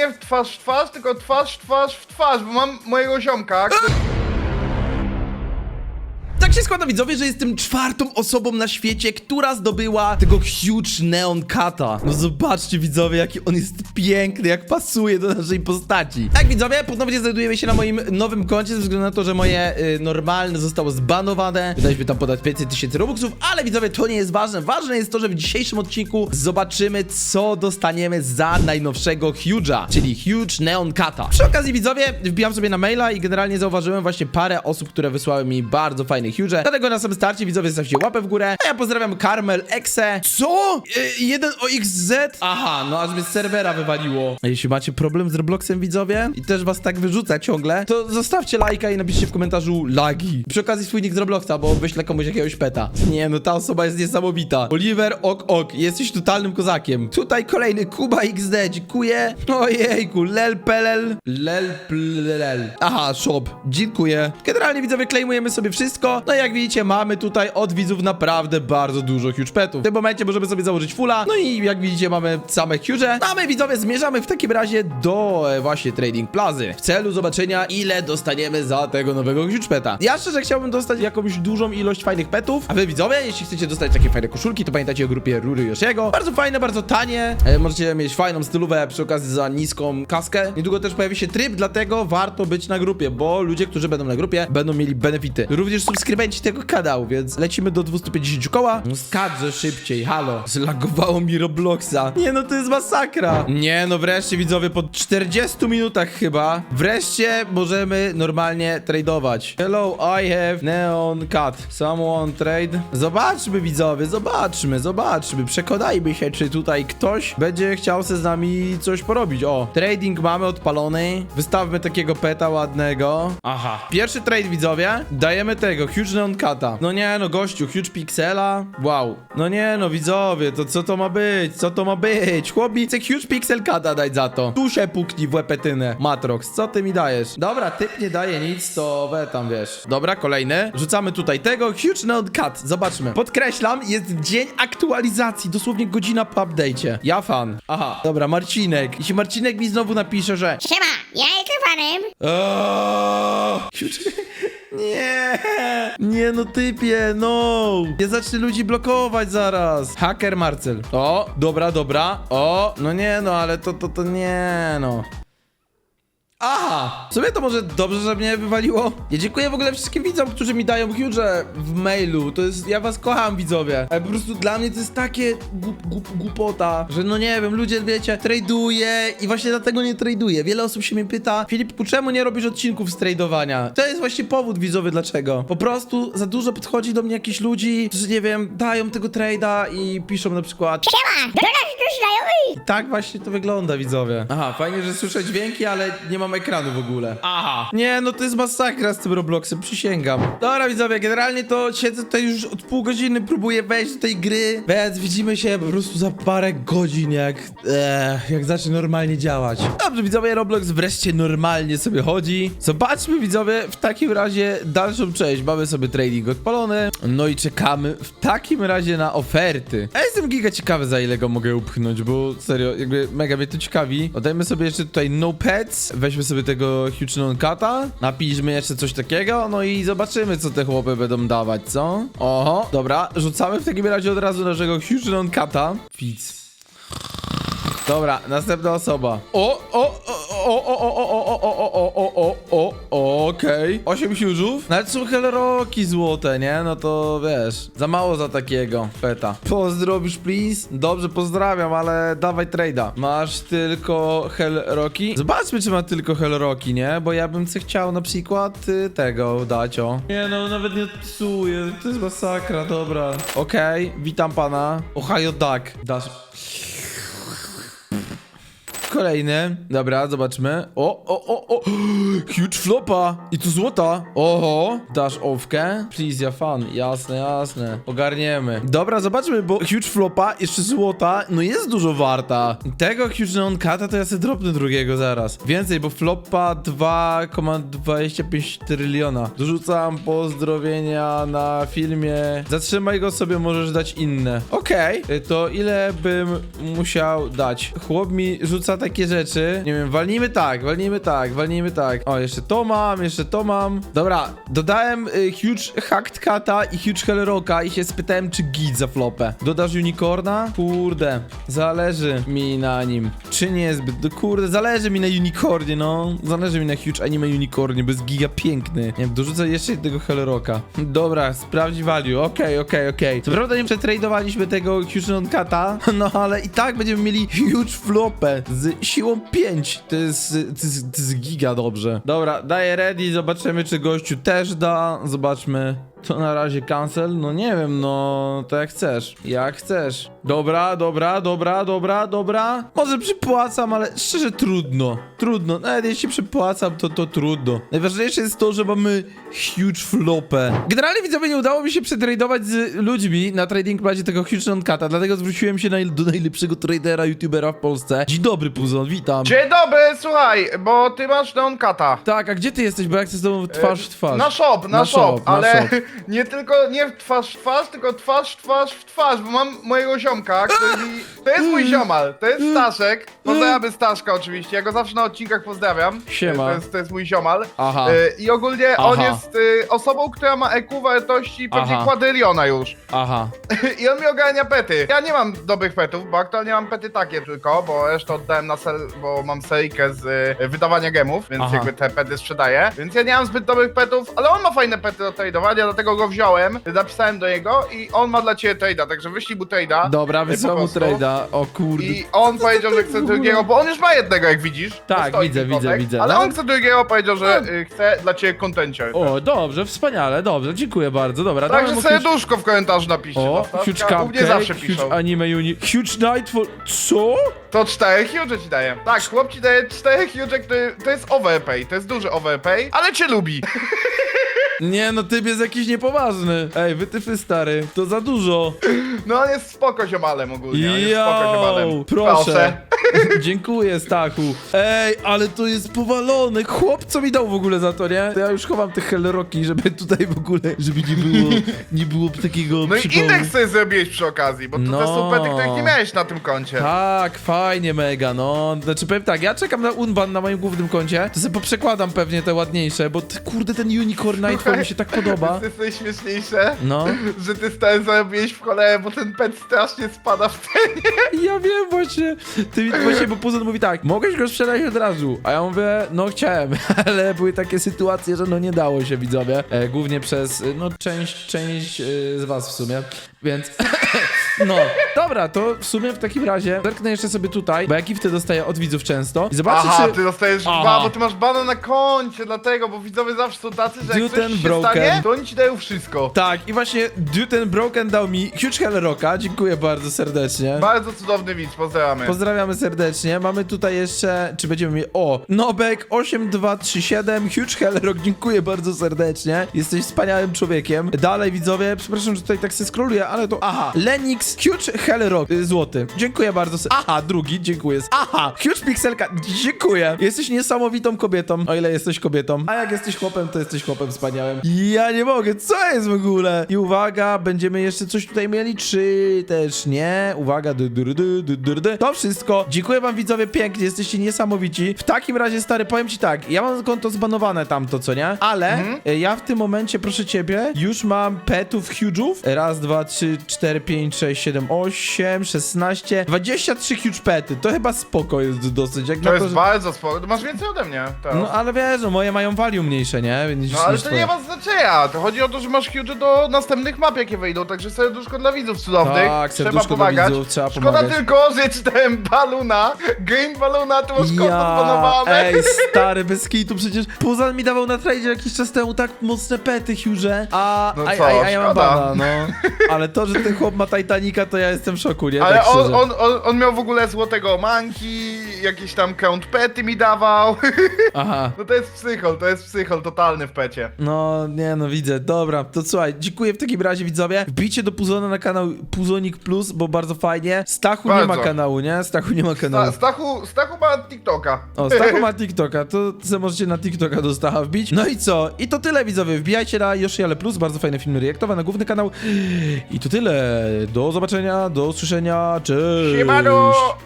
nie w twarz w twarz, tylko twarz w twarz w twarz, bo mam mojego ziomka, który... Tak się składa widzowie, że jestem czwartą osobą na świecie, która zdobyła tego huge neon kata. No zobaczcie widzowie, jaki on jest piękny, jak pasuje do naszej postaci. Tak widzowie, ponownie znajdujemy się na moim nowym koncie, ze względu na to, że moje y, normalne zostało zbanowane. Wydaliśmy tam podać 500 tysięcy robuxów, ale widzowie, to nie jest ważne. Ważne jest to, że w dzisiejszym odcinku zobaczymy, co dostaniemy za najnowszego huge'a, czyli huge neon kata. Przy okazji widzowie, wbijam sobie na maila i generalnie zauważyłem właśnie parę osób, które wysłały mi bardzo fajne huge. Dlatego na samym starcie widzowie zostawcie łapę w górę. A ja pozdrawiam Carmel Exe. Co? Y, jeden OXZ? Aha, no aż mnie z serwera wywaliło. A jeśli macie problem z Robloxem widzowie i też was tak wyrzuca ciągle, to zostawcie lajka i napiszcie w komentarzu lagi. Przy okazji swój nick z Robloxa, bo wyślę komuś jakiegoś peta. Nie, no ta osoba jest niesamowita. Oliver Ok Ok, jesteś totalnym kozakiem. Tutaj kolejny Kuba XD, dziękuję. Ojejku, lel pelel, lel plel. Aha, shop, dziękuję. Generalnie widzowie klejmujemy sobie wszystko. No i jak widzicie, mamy tutaj od widzów naprawdę bardzo dużo huge petów. W tym momencie możemy sobie założyć fulla. No i jak widzicie, mamy same huge. No a my widzowie zmierzamy w takim razie do e, właśnie Trading Plazy. W celu zobaczenia, ile dostaniemy za tego nowego huge peta. Ja szczerze chciałbym dostać jakąś dużą ilość fajnych petów. A wy widzowie, jeśli chcecie dostać takie fajne koszulki, to pamiętajcie o grupie Rury Yoshiego. Bardzo fajne, bardzo tanie. E, możecie mieć fajną stylówę przy okazji za niską kaskę. Niedługo też pojawi się tryb, dlatego warto być na grupie, bo ludzie, którzy będą na grupie, będą mieli benefity. Również subskrybenci tego kanału, więc lecimy do 250 koła. No skadrze szybciej, halo. Zlagowało mi Robloxa. Nie no, to jest masakra. Nie no, wreszcie widzowie, po 40 minutach chyba, wreszcie możemy normalnie tradeować. Hello, I have neon cat. Someone trade? Zobaczmy widzowie, zobaczmy, zobaczmy. Przekonajmy się, czy tutaj ktoś będzie chciał se z nami coś porobić. O, trading mamy odpalony. Wystawmy takiego peta ładnego. Aha. Pierwszy trade widzowie. Dajemy tego, huge neon cata. No nie no, gościu, huge pixela. Wow. No nie no, widzowie, to co to ma być? Co to ma być? Chłopi, chcę huge pixel cata dać za to. Tu się puknij w łepetynę. Matrox, co ty mi dajesz? Dobra, typ nie daje nic, to we tam wiesz. Dobra, kolejny. Rzucamy tutaj tego, huge neon cat. Zobaczmy. Podkreślam, jest dzień aktualizacji, dosłownie godzina po update'cie. Ja fan. Aha, dobra, Marcinek. Jeśli Marcinek mi znowu napisze, że Siema, ja jestem fanem. Oooo! Nie! Nie no typie, no! Nie zacznę ludzi blokować zaraz! Haker Marcel. O, dobra, dobra. O, no nie no, ale to, to, to nie no. Aha! W sumie to może dobrze, że mnie wywaliło. Ja dziękuję w ogóle wszystkim widzom, którzy mi dają huge w mailu. To jest, ja was kocham widzowie. Ale po prostu dla mnie to jest takie głup, głup, głupota, że no nie wiem, ludzie wiecie, traduję i właśnie dlatego nie traduję. Wiele osób się mnie pyta, Filip, czemu nie robisz odcinków z tradowania? To jest właśnie powód widzowy dlaczego. Po prostu za dużo podchodzi do mnie jakichś ludzi, którzy nie wiem, dają tego trada i piszą na przykład Siema, znajomy. tak właśnie to wygląda, widzowie. Aha, fajnie, że słyszę dźwięki, ale nie mam ekranu w ogóle. Aha. Nie, no to jest masakra z tym Robloxem, przysięgam. Dobra, widzowie, generalnie to siedzę tutaj już od pół godziny, próbuję wejść do tej gry, więc widzimy się po prostu za parę godzin, jak, e, jak zacznie normalnie działać. Dobrze, widzowie, Roblox wreszcie normalnie sobie chodzi. Zobaczmy, widzowie, w takim razie dalszą część. Mamy sobie trading odpalony, no i czekamy w takim razie na oferty. Ja jestem giga ciekawy, za ile go mogę upchnąć, bo serio, jakby mega mnie to ciekawi. Oddajmy sobie jeszcze tutaj no pets, weźmy sobie tego huge non kata, napiszmy jeszcze coś takiego, no i zobaczymy, co te chłopy będą dawać, co? Oho, dobra, rzucamy w takim razie od razu naszego huge non kata. Widz. Dobra, następna osoba. O, o, o, o, o, o, o, o, o, o, o, o, o, o, okej. Osiem huge'ów? Nawet są helroki złote, nie? No to wiesz, za mało za takiego peta. Pozdrowisz, please? Dobrze, pozdrawiam, ale dawaj trade'a. Masz tylko helroki? Zobaczmy, czy ma tylko helroki, nie? Bo ja bym se chciał na przykład y, tego dać, o. Nie no, nawet nie psuję, to jest masakra, dobra. Okej, witam pana. Ohio Duck. Dasz... Kolejny. Dobra, zobaczmy. O, o, o, o. Huge flopa. I tu złota. Oho. Dasz owkę? Please, ja fan. Jasne, jasne. Ogarniemy. Dobra, zobaczmy, bo huge flopa, jeszcze złota, no jest dużo warta. Tego huge neon kata to ja sobie dropnę drugiego zaraz. Więcej, bo flopa 2,25 tryliona. Dorzucam pozdrowienia na filmie. Zatrzymaj go sobie, możesz dać inne. Okej, y, to ile bym musiał dać? Chłop mi rzuca takie rzeczy. Nie wiem, walnijmy tak, walnijmy tak, walnijmy tak. O, jeszcze to mam, jeszcze to mam. Dobra, dodałem y, Huge Hacked Cata i Huge Hellrocka i się spytałem, czy git za flopę. Dodasz Unicorna? Kurde, zależy mi na nim. Czy nie zbyt, kurde, zależy mi na Unicornie, no. Zależy mi na Huge Anime Unicornie, bo jest giga piękny. Nie wiem, dorzucę jeszcze jednego Hellrocka. Dobra, sprawdź value, okej, okej, okej. Co prawda nie przetradowaliśmy tego Huge Cata, no ale i tak będziemy mieli huge flopę z siłą 5. To jest, to jest, to jest giga dobrze. Dobra, daję ready, zobaczymy czy gościu też da. Zobaczmy. To na razie cancel? No nie wiem, no to jak chcesz. Jak chcesz. Dobra, dobra, dobra, dobra, dobra. Może przypłacam, ale szczerze trudno. Trudno. Nawet jeśli przypłacam, to to trudno. Najważniejsze jest to, że mamy huge flopę. Generalnie widzowie nie udało mi się przetradować z ludźmi na trading plazie tego huge non-cata, dlatego zwróciłem się na, do najlepszego tradera, youtubera w Polsce. Dzień dobry, Puzon, witam. Dzień dobry, słuchaj, bo ty masz Neonkata. Tak, a gdzie ty jesteś, bo ja chcę z tobą twarz w twarz. Na shop, na, shop, ale shop. nie tylko nie w twarz w twarz, tylko twarz w twarz w twarz, bo mam mojego ziomka, który mi... To jest mój ziomal, to jest Staszek. Pozdrawiamy Staszka oczywiście, ja go zawsze na odcinkach pozdrawiam. Siema. To jest, to jest mój ziomal. Aha. Y, I ogólnie on Aha. jest y, osobą, która ma EQ wartości pewnie Aha. kwadryliona już. Aha. I on mi ogarnia pety. Ja nie mam dobrych petów, bo aktualnie mam pety takie tylko, bo resztę oddałem na sel, bo mam seryjkę z y, wydawania gemów, więc Aha. jakby te pety sprzedaję. Więc ja nie mam zbyt dobrych petów, ale on ma fajne pety do tradowania, dlatego go wziąłem, napisałem do niego i on ma dla ciebie trade'a, także wyślij mu trade'a. Dobra, po wysyłam mu prostu. trade'a. O kurde. I on powiedział, że chce drugiego, bo on już ma jednego, jak widzisz. Tak, stoi widzę, widzę, kotek, widzę. Ale No. on chce drugiego, powiedział, że y, chce dla ciebie kontencier. O, dobrze, wspaniale, dobrze, dziękuję bardzo, dobra. Także mu huge- duszko w komentarzu napiszcie. O, to huge Staszka U mnie cupcake, zawsze piszą. huge anime uni... Huge nightfall... Co? To cztery huge ci daje. Tak, chłop ci daje cztery huge, który to jest overpay, to jest duży overpay, ale cię lubi. Nie, no typ jest jakiś niepoważny. Ej, wytyfy stary, to za dużo. No on jest spoko ziomalem ogólnie, on jest spoko Yo, ziomalem. proszę. Dziękuję, Stachu. Ej, ale to jest powalony. Chłop, co mi dał w ogóle za to, nie? To ja już chowam te Hellrocki, żeby tutaj w ogóle, żeby nie było, nie było takiego No i przypału. indeks sobie zrobiłeś przy okazji, bo to No. te są pety, których nie miałeś na tym koncie. Tak, fajnie, mega, no. Znaczy, powiem tak, ja czekam na Unban na moim głównym koncie, to sobie poprzekładam pewnie te ładniejsze, bo ty, kurde, ten Unicorn Nightfall mi się tak podoba. To jest najśmieszniejsze, No. że ty stary zarobiłeś w cholerę, bo ten pet strasznie spada w cenie. Ja wiem właśnie. Ty mi właśnie, bo Puzon mówi tak, mogłeś go sprzedać od razu. A ja mówię, no chciałem, ale były takie sytuacje, że no nie dało się widzowie. E, głównie przez, e, no część, część e, z was w sumie. Więc, no, dobra, to w sumie w takim razie zerknę jeszcze sobie tutaj, bo ja gifty dostaję od widzów często. I zobaczcie, Aha, czy... ty dostajesz Aha. ba, bo ty masz bana na koncie, dlatego, bo widzowie zawsze są tacy, że jak coś się broken. stanie, to oni ci dają wszystko. Tak, i właśnie Duten Broken dał mi Huge Hell Rocka, dziękuję bardzo serdecznie. Bardzo cudowny widz, pozdrawiamy. Pozdrawiamy serdecznie. Mamy tutaj jeszcze, czy będziemy mieli, o, Nobek 8237, Huge Hellrock, dziękuję bardzo serdecznie. Jesteś wspaniałym człowiekiem. Dalej widzowie, przepraszam, że tutaj tak się scrolluję, ale to, aha, Lenix, Huge Hellrock, y, złoty. Dziękuję bardzo. se- Aha, drugi, dziękuję. Aha, Huge Pixelka, dziękuję. Jesteś niesamowitą kobietą, o ile jesteś kobietą. A jak jesteś chłopem, to jesteś chłopem wspaniałym. Ja nie mogę, co jest w ogóle? I uwaga, będziemy jeszcze coś tutaj mieli, czy też nie? Uwaga, du, du, du, du, du, du. to wszystko. Dziękuję wam widzowie pięknie, jesteście niesamowici. W takim razie, stary, powiem ci tak, ja mam konto zbanowane tamto, co nie? Ale e, ja w tym momencie, proszę ciebie, już mam petów huge'ów. Raz, dwa, trzy, cztery, pięć, sześć, siedem, osiem, szesnaście, dwadzieścia trzy huge pety. To chyba spoko jest dosyć, jak To jest że... bardzo spoko. Masz więcej ode mnie teraz. No ale wiesz, no moje mają value mniejsze, nie? Niż, No ale niż to twoje. nie ma znaczenia. To chodzi o to, że masz huge do następnych map, jakie wyjdą. Także serduszko dla widzów cudownych. Tak, trzeba serduszko dla pomagać. widzów, trzeba Szkoda pomagać. tylko, że czytałem baluna. Green baluna, to masz konto zbanowane. ej, stary, bez kitu, przecież Puzan mi dawał na tradzie jakiś czas temu tak mocne pety, Huge, a, No a, co, a, a ja mam szkoda. bana, no. Ale to, że ten chłop ma Titanica, to ja jestem w szoku, nie? Ale tak on, szczerze. on, on, on miał w ogóle złotego manki, jakieś tam count pety mi dawał. Aha. No to jest psychol, to jest psychol totalny w pecie. No, nie no, widzę. Dobra, to słuchaj, dziękuję w takim razie, widzowie. Wbijcie do Puzona na kanał Puzonik Plus, bo bardzo fajnie. Stachu nie ma Bardzo. kanału, nie? Stachu nie ma kanału. Sta, Stachu, Stachu ma TikToka. O, Stachu ma TikToka, to se możecie na TikToka do Stacha wbić. No i co? I to tyle, widzowie. Wbijajcie na Yoshiale Plus, bardzo fajne filmy reaktowe na główny kanał. I to tyle. Do zobaczenia, do usłyszenia, cześć! Siemano!